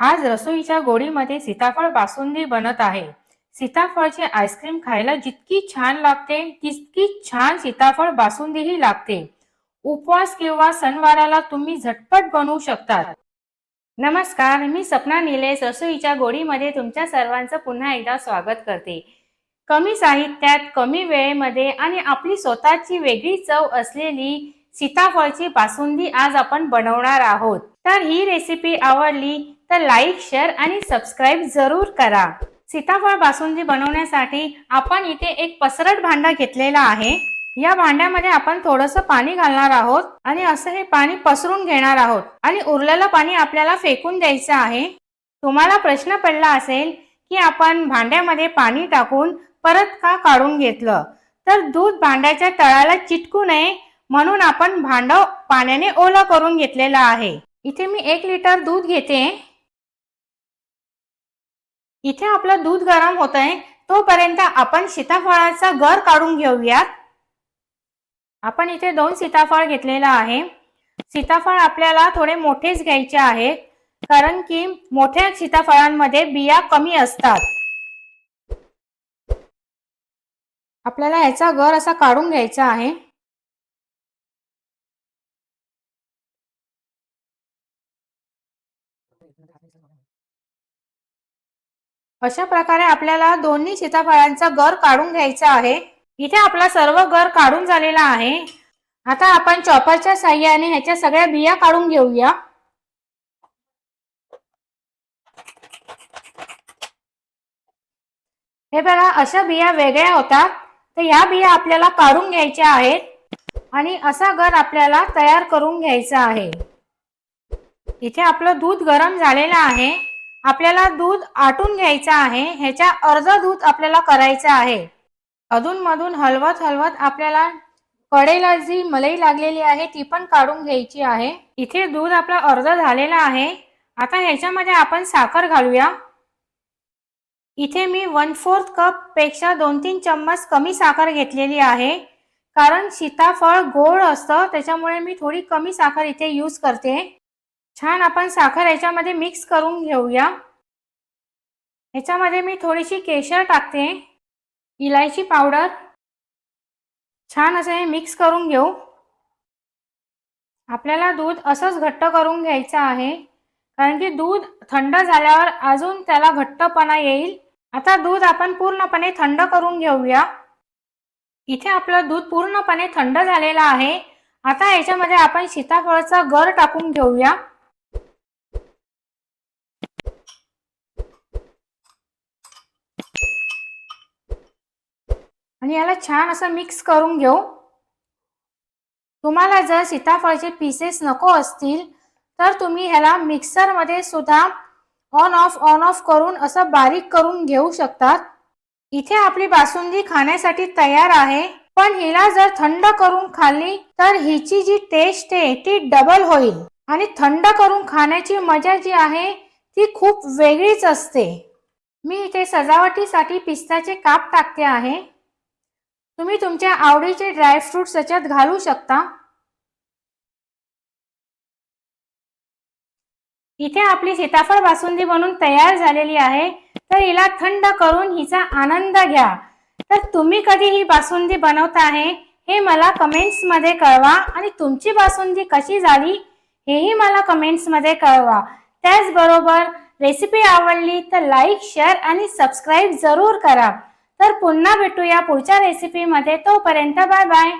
आज रसोईच्या गोडीमध्ये सीताफळ बासुंदी बनत आहे. सीताफळची आईस्क्रीम खायला जितकी छान लागते तितकी छान सीताफळ बासुंदीही लागते. उपवास किंवा सणवाराला तुम्ही झटपट बनवू शकता नमस्कार मी सपना निलेश रसोईच्या गोडीमध्ये तुमच्या सर्वांचं पुन्हा एकदा स्वागत करते. कमी साहित्यात कमी वेळेमध्ये आणि आपली स्वतःची वेगळी चव असलेली सीताफळची बासुंदी आज आपण बनवणार आहोत. तर ही रेसिपी आवडली तर लाईक शेअर आणि सबस्क्राईब जरूर करा. सीताफळ बासुंदी बनवण्यासाठी आपण इथे एक पसरट भांडा घेतलेला आहे. या भांड्यामध्ये आपण थोडस पाणी घालणार आहोत आणि असं हे पाणी पसरून घेणार आहोत आणि उरलेलं पाणी आपल्याला फेकून द्यायचं आहे. तुम्हाला प्रश्न पडला असेल की आपण भांड्यामध्ये पाणी टाकून परत का काढून घेतलं? तर दूध भांड्याच्या तळाला चिटकू नये म्हणून आपण भांड पाण्याने ओलं करून घेतलेलं आहे. इथे मी एक लिटर दूध घेते. इथे आपलं दूध गरम होत आहे तोपर्यंत आपण सीताफळाचा गर काढून घेऊयात. आपण इथे दोन सीताफळ घेतलेला आहे. सीताफळ आपल्याला थोडे मोठेच घ्यायचे आहेत कारण की मोठ्या सीताफळांमध्ये बिया कमी असतात. आपल्याला याचा गर असा काढून घ्यायचा आहे. अशा प्रकारे आपल्याला दोन्ही सीताफळांचा गर काढून घ्यायचा आहे. इथे आपला सर्व गर काढून झालेला आहे. आता आपण चॉपरच्या साह्याने ह्याच्या सगळ्या बिया काढून घेऊया. हे बघा अशा बिया वेगळ्या होतात. तर ह्या बिया आपल्याला काढून घ्यायच्या आहेत. आणि असा गर आपल्याला तयार करून घ्यायचा आहे. इथे आपलं दूध गरम झालेलं आहे. आपल्याला दूध आटून घ्यायचं आहे ह्याच्या अर्ध दूध आपल्याला करायचं आहे. अधूनमधून हलवत हलवत आपल्याला कडेला जी मलई लागलेली आहे ती पण काढून घ्यायची आहे. इथे दूध आपला अर्ध झालेला आहे. आता ह्याच्यामध्ये आपण साखर घालूया. इथे मी वन फोर्थ कपपेक्षा दोन तीन चम्मच कमी साखर घेतलेली आहे. कारण सीताफळ गोड असतं त्याच्यामुळे मी थोडी कमी साखर इथे यूज करते. छान आपण साखर याच्यामध्ये मिक्स करून घेऊया. ह्याच्यामध्ये मी थोडीशी केशर टाकते. इलायची पावडर छान असं हे मिक्स करून घेऊ. आपल्याला दूध असंच घट्ट करून घ्यायचं आहे. कारण की दूध थंड झाल्यावर अजून त्याला घट्टपणा येईल. आता दूध आपण पूर्णपणे थंड करून घेऊया. इथे आपलं दूध पूर्णपणे थंड झालेलं आहे. आता याच्यामध्ये आपण सीताफळाचा गर टाकून घेऊया. आणि याला छान असं मिक्स करून घेऊ. तुम्हाला जर सीताफळचे पीसेस नको असतील तर तुम्ही ह्याला मिक्सरमध्ये सुद्धा ऑन ऑफ ऑन ऑफ करून असं बारीक करून घेऊ शकतात. इथे आपली बासुंदी खाण्यासाठी तयार आहे. पण हिला जर थंड करून खाल्ली तर हिची जी टेस्ट आहे ती डबल होईल. आणि थंड करून खाण्याची मजा जी आहे ती खूप वेगळीच असते. मी इथे सजावटीसाठी पिस्ताचे काप टाकते आहे. तुम्ही तुमच्या आवडीचे ड्रायफ्रूट्स त्याच्यात घालू शकता. इथे आपली सीताफळ बासुंदी बनून तयार झालेली आहे. तर हिला थंड करून हिचा आनंद घ्या. तर तुम्ही कधी ही बासुंदी बनवता आहे हे मला कमेंट्समध्ये कळवा. आणि तुमची बासुंदी कशी झाली हेही मला कमेंट्समध्ये कळवा. त्याचबरोबर रेसिपी आवडली तर लाईक शेअर आणि सबस्क्राईब जरूर करा. तर पुन्हा भेटूया पुढच्या रेसिपीमध्ये तोपर्यंत बाय बाय